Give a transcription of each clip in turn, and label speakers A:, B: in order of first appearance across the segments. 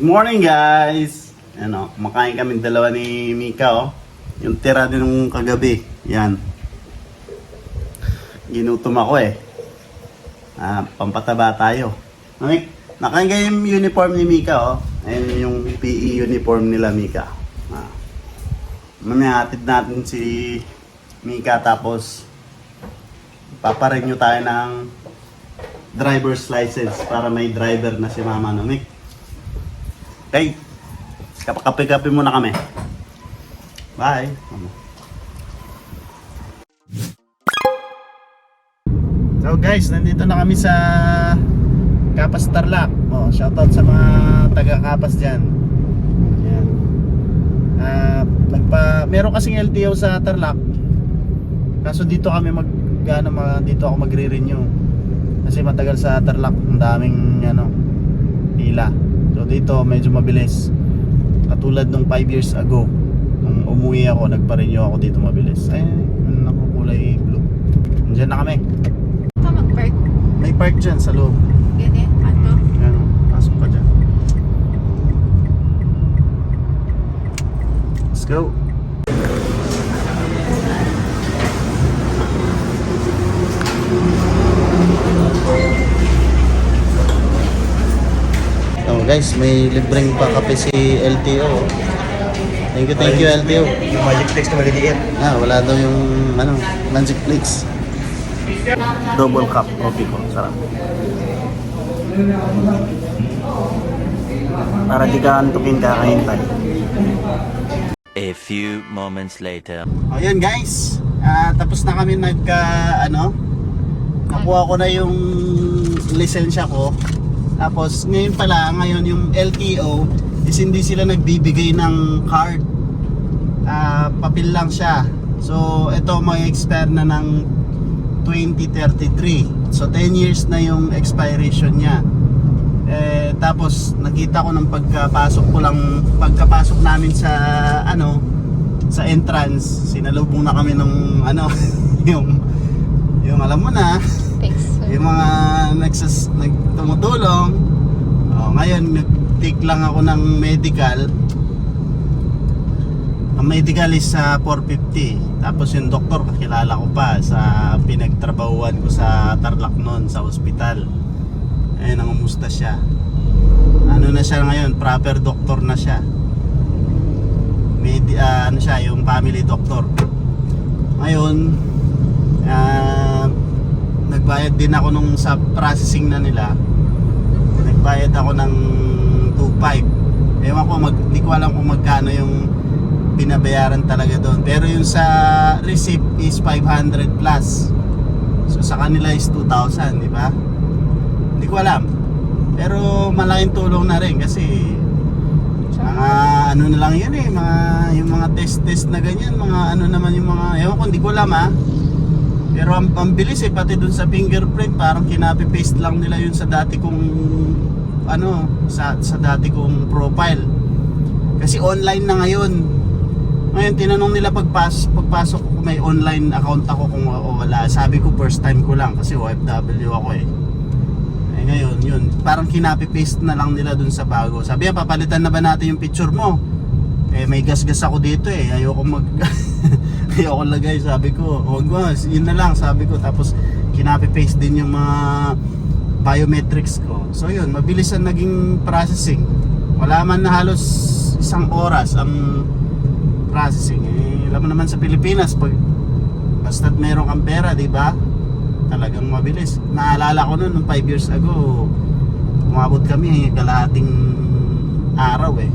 A: Morning guys! Ano, kumakain kami dalawa ni Mika oh. Yung tira din nung kagabi. Yan. Ginutom ako eh. Ah, pampataba tayo. Namik, nakain kayo yung uniform ni Mika oh. Ayan yung PE uniform nila Mika. Ah. Mamaya hatid natin si Mika tapos paparenew tayo ng driver's license para may driver na si Mama Namik. Okay. Kapakape-kape muna kami. Bye. So guys, nandito na kami sa Kapas Tarlac. Oh, shoutout sa mga taga Kapas diyan. Yan. Ah, nagpa meron kasing LTO sa Tarlac. Kaso dito kami mag gaano mga dito ako magre-renew. Kasi matagal sa Tarlac, ang daming ano pila. So dito medyo mabilis. Katulad nung 5 years ago, nung umuwi ako, nagpa-renew ako dito mabilis. Ay, ako kulay blue. Diyan na kami.
B: Ito mag-park.
A: May park dyan sa loob.
B: Ganyan. Ato.
A: Ano, pasok ka dyan. Let's go. Oh guys, may libreng pa kape si LTO. Thank you, thank you LTO.
C: Yung magic flex na maliliit.
A: Ah, wala daw yung ano, Magic Flix. Double cup coffee ko, sarap. Para di ka antukin kakahintay.
D: A few moments later.
A: Ayan guys, ah, tapos na kami nagka ano, nakuha ko na yung lisensya ko. Tapos ngayon pala, ngayon yung LTO is hindi sila nagbibigay ng card. Ah, papel lang siya. So ito may expire na ng 2033. So 10 years na yung expiration niya. Eh, tapos nakita ko ng pagkapasok ko lang pagkapasok namin sa ano sa entrance sinalubong na kami ng ano yung yung alam mo na
B: Thanks.
A: Yung mga nagsas, nagtumutulong oh, ngayon nag-take lang ako ng medical. Ang medical is sa 450 tapos yung doktor kakilala ko pa sa pinagtrabahuan ko sa Tarlac noon sa ospital. Ayun nangumusta siya. Ano na siya ngayon proper doctor na siya. Medi, ah, ano siya yung family doctor. Ngayon ah, nagbayad din ako nung sa processing na nila. Nagbayad ako ng 2.5 ewan ko mag, di ko alam kung magkano yung binabayaran talaga doon. Pero yung sa receipt is 500 plus. So sa kanila is 2,000 di ba? Hindi ko alam. Pero malaking tulong na rin kasi mga ano na lang yun eh mga yung mga test test na ganyan mga ano naman yung mga ewan ko hindi ko alam ah pero ang, ang eh, pati dun sa fingerprint, parang kinapi-paste lang nila yun sa dati kong, ano, sa, sa dati kong profile. Kasi online na ngayon. Ngayon, tinanong nila pagpas, pagpasok ko may online account ako kung o wala. Sabi ko first time ko lang kasi OFW ako eh. Eh ngayon, yun. Parang kinapi-paste na lang nila dun sa bago. Sabi niya, papalitan na ba natin yung picture mo? Eh may gas-gas ako dito eh. Ayoko mag ayoko lagay sabi ko. Huwag mo, yun na lang sabi ko. Tapos kinapi-paste din yung mga biometrics ko. So yun, mabilis ang naging processing. Wala man na halos isang oras ang processing. Eh, alam mo naman sa Pilipinas pag basta't meron kang pera, di ba? Talagang mabilis. Naalala ko noon nung 5 years ago, umabot kami kalahating araw eh.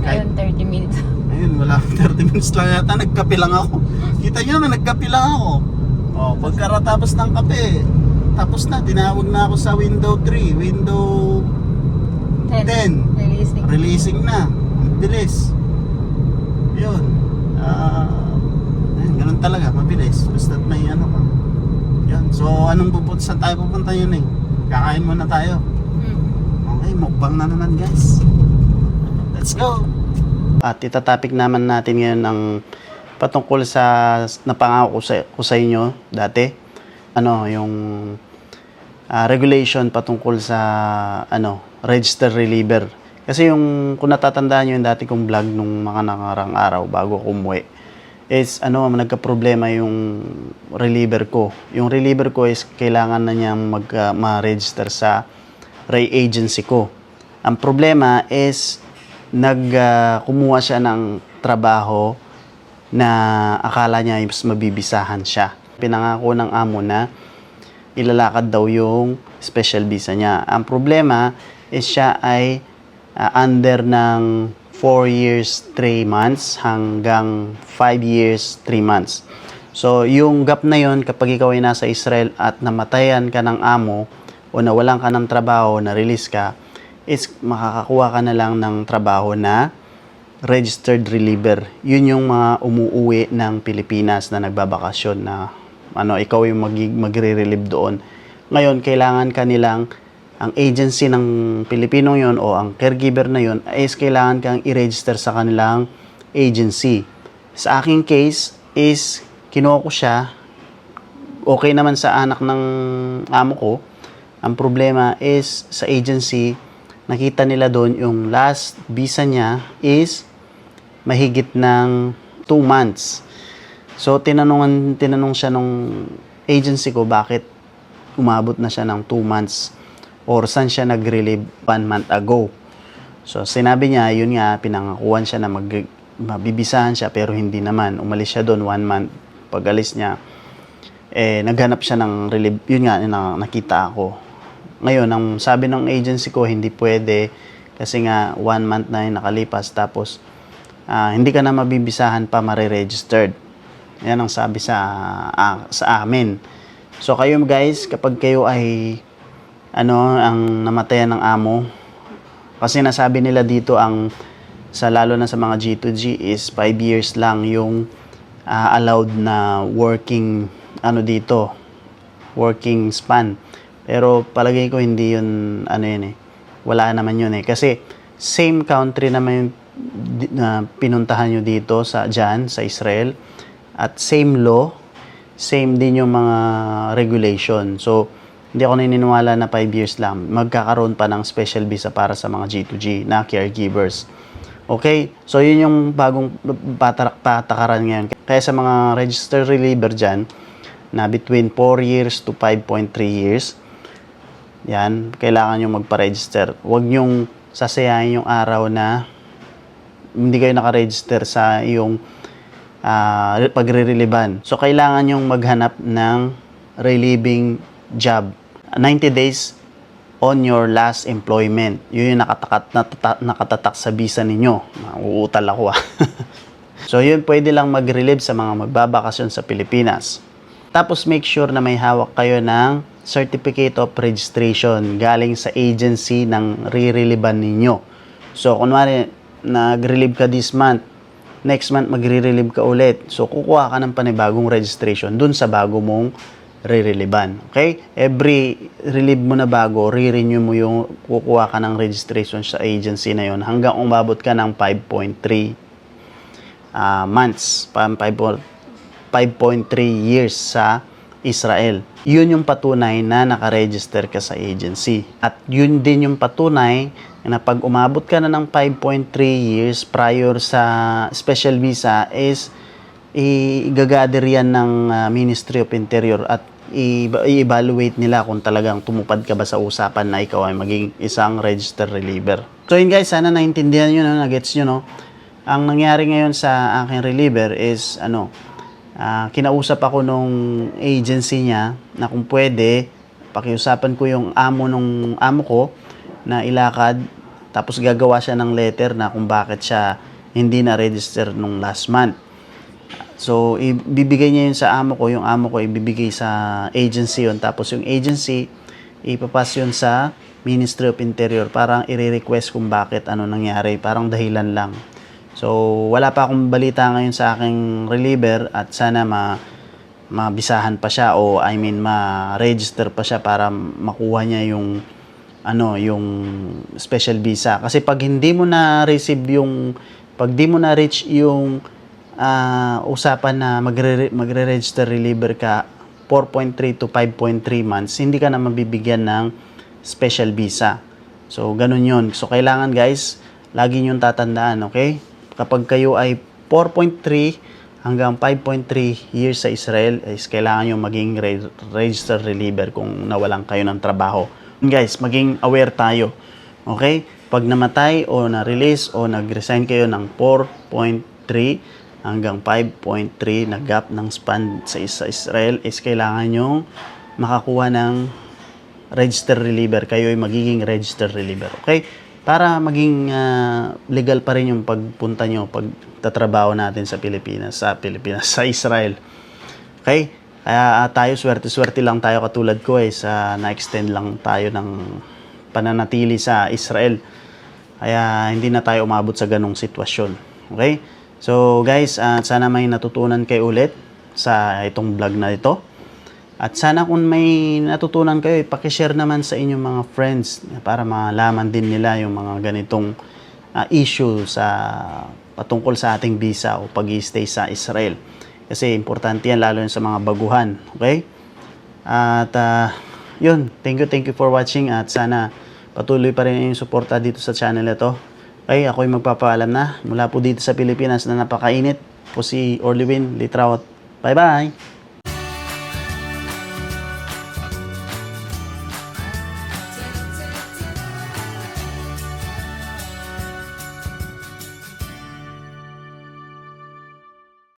A: Kahit
B: Ngayon 30 minutes.
A: Ayun, wala 30 minutes lang yata, nagkape lang ako. Kita nyo naman, nagkape lang ako. Oh, pagkaratapos ng kape, tapos na, tinawag na ako sa window 3, window 10.
B: Releasing.
A: Releasing na. Ang bilis. Yun. Ah, ayun, ganun talaga, mabilis. Basta may ano ka. Yan. So, anong pupunta? Saan tayo pupunta yun eh? Kakain muna tayo.
B: Hmm.
A: Okay, mukbang na naman guys. Let's go! At itatopic naman natin ngayon ang patungkol sa napangako ko sa, ko sa inyo dati. Ano, yung ah, regulation patungkol sa ano, register reliever. Kasi yung, kung natatandaan nyo yung dati kong vlog nung mga nakarang araw bago ako umuwi, is ano, nagka-problema yung reliever ko. Yung reliever ko is kailangan na niyang mag, ah, ma-register sa Ray agency ko. Ang problema is nag kumuha siya ng trabaho na akala niya mas mabibisahan siya. Pinangako ng amo na ilalakad daw yung special visa niya. Ang problema is siya ay ah, under ng 4 years 3 months hanggang 5 years 3 months. So, yung gap na yon kapag ikaw ay nasa Israel at namatayan ka ng amo o nawalan ka ng trabaho, na-release ka, is makakakuha ka na lang ng trabaho na registered reliever. Yun yung mga umuuwi ng Pilipinas na nagbabakasyon na ano, ikaw yung mag- magre-relieve doon. Ngayon, kailangan kanilang ang agency ng Pilipino yon o ang caregiver na yon is kailangan kang i-register sa kanilang agency. Sa aking case is kinuha ko siya okay naman sa anak ng amo ko. Ang problema is sa agency, nakita nila doon yung last visa niya is mahigit ng 2 months. So, tinanungan, tinanong siya nung agency ko bakit umabot na siya ng 2 months or saan siya nag-relieve 1 month ago. So, sinabi niya, yun nga, pinangakuan siya na mag, mabibisahan siya pero hindi naman. Umalis siya doon 1 month. Pag alis niya, eh, naghanap siya ng relief. Yun nga, na, nakita ako. Ngayon, ang sabi ng agency ko, hindi pwede kasi nga one month na yung nakalipas tapos ah, hindi ka na mabibisahan pa mare-registered. Yan ang sabi sa ah, sa amin. So kayo guys, kapag kayo ay ano ang namatayan ng amo kasi nasabi nila dito ang sa lalo na sa mga G2G is 5 years lang yung ah, allowed na working ano dito working span pero palagay ko hindi yun ano yun eh wala naman yun eh kasi same country naman yung na pinuntahan nyo dito sa dyan sa Israel at same law same din yung mga regulation so hindi ako naniniwala na 5 years lang magkakaroon pa ng special visa para sa mga G2G na caregivers Okay? So, yun yung bagong patakaran ngayon. Kaya sa mga registered reliever dyan, na between 4 years to 5.3 years, yan, kailangan nyo magpa-register. Huwag nyong sasayahin yung araw na hindi kayo nakaregister sa iyong ah, pagre-reliban. So, kailangan nyong maghanap ng relieving job. 90 days on your last employment. Yun yung nakatakat, natata- nakatatak sa visa ninyo. Uutal ako ah. so yun, pwede lang mag-relieve sa mga magbabakasyon sa Pilipinas. Tapos make sure na may hawak kayo ng Certificate of Registration galing sa agency ng re-relievean ninyo. So, kunwari, nag-relieve ka this month, next month magre-relieve ka ulit. So, kukuha ka ng panibagong registration dun sa bago mong re-relievean. Okay? Every relieve mo na bago, re-renew mo yung kukuha ka ng registration sa agency na yon hanggang umabot ka ng 5.3 ah, months, pa- 5 5.3 years sa Israel. Yun yung patunay na nakaregister ka sa agency. At yun din yung patunay na pag umabot ka na ng 5.3 years prior sa special visa is i-gather yan ng ah, Ministry of Interior at i-evaluate nila kung talagang tumupad ka ba sa usapan na ikaw ay maging isang registered reliever. So yun guys, sana naintindihan nyo, no? nagets nyo, no? Ang nangyari ngayon sa aking reliever is, ano, ah, kinausap ako nung agency niya na kung pwede, pakiusapan ko yung amo nung amo ko na ilakad, tapos gagawa siya ng letter na kung bakit siya hindi na register nung last month. So, ibibigay niya yun sa amo ko. Yung amo ko ibibigay sa agency yun. Tapos yung agency, ipapas yun sa Ministry of Interior. Parang i-request kung bakit ano nangyari. Parang dahilan lang. So, wala pa akong balita ngayon sa aking reliever at sana ma mabisahan pa siya o I mean ma-register pa siya para makuha niya yung ano yung special visa kasi pag hindi mo na receive yung pag di mo na reach yung ah, usapan na magre magre-register reliever ka 4.3 to 5.3 months, hindi ka na mabibigyan ng special visa. So, ganun yun. So, kailangan guys, lagi nyo tatandaan, okay? Kapag kayo ay 4.3 hanggang 5.3 years sa Israel, is kailangan nyo maging re- registered reliever kung nawalan kayo ng trabaho. Guys, maging aware tayo. Okay? Pag namatay o na-release o nag-resign kayo ng 4.3 hanggang 5.3 na gap ng span sa, Israel is kailangan nyo makakuha ng registered reliever. Kayo ay magiging registered reliever. Okay? Para maging ah, legal pa rin yung pagpunta nyo, pagtatrabaho natin sa Pilipinas, sa Pilipinas, sa Israel. Okay? Kaya ah, tayo, swerte-swerte lang tayo katulad ko eh, sa na-extend lang tayo ng pananatili sa Israel. Kaya hindi na tayo umabot sa ganong sitwasyon. Okay? So guys, ah, sana may natutunan kayo ulit sa itong vlog na ito. At sana kung may natutunan kayo, ipakishare naman sa inyong mga friends para malaman din nila yung mga ganitong ah, issue sa patungkol sa ating visa o pag stay sa Israel. Kasi importante yan lalo yun sa mga baguhan. Okay? At ah, yun, thank you, thank you for watching at sana patuloy pa rin yung suporta dito sa channel na to. Okay, ako'y magpapaalam na mula po dito sa Pilipinas na napakainit. Po si Orlewin Litrawat. Bye-bye!